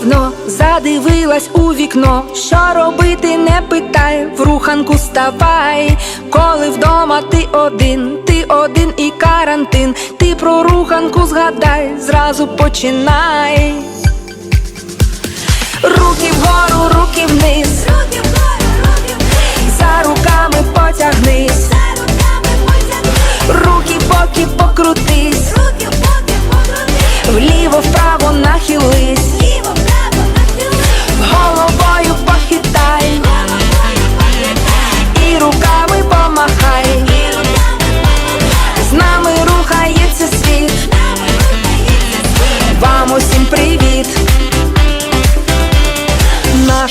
давно задивилась у вікно. Що робити, не питай, в руханку ставай. Коли вдома ти один, ти один і карантин. Ти про руханку згадай, зразу починай. Руки вгору, руки вниз, Руки вгору, руки вниз, за руками потягнись, за руками потягни, руки в боки покрутись,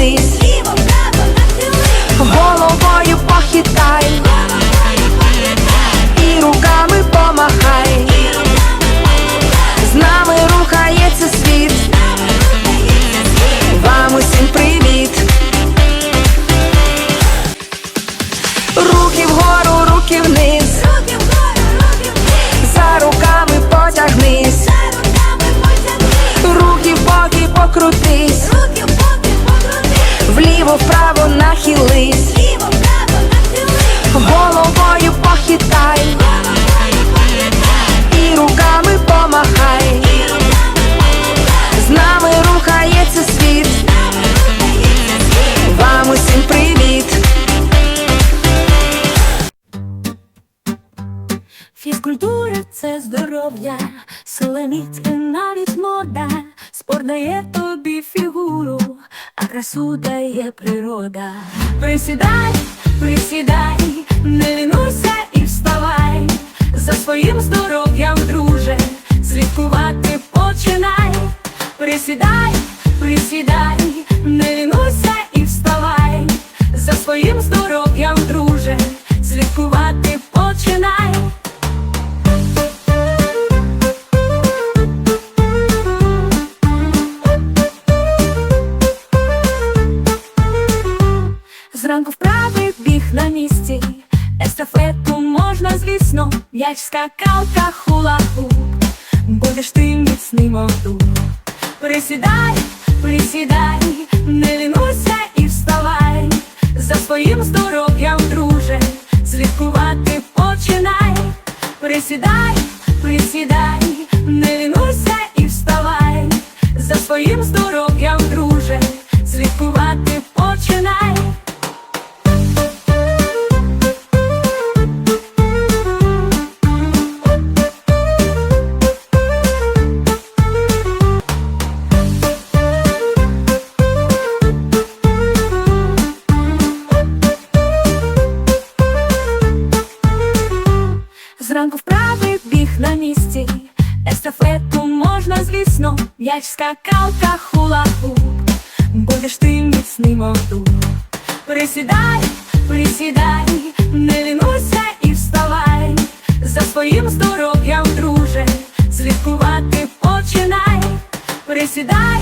please. Силоміць і навіть мода. Спорт дає тобі фігуру, а красу дає природа. Присідай, присідай, не лінуйся звісно, м'яч скакалка хула-хуп, будеш ти міцний мовту. Присідай, присідай, не лінуйся і вставай. За своїм здоров'ям, друже, слідкувати починай. Присідай, присідай, не лінуйся і вставай. За своїм здоров'ям, друже, Зранку вправи біг на місці, естафету можна, звісно, м'яч скакалка хула-хуп, будеш ти міцний мовту. Присідай, присідай, не лінуйся і вставай. За своїм здоров'ям, друже, слід слідкувати починай. Присідай,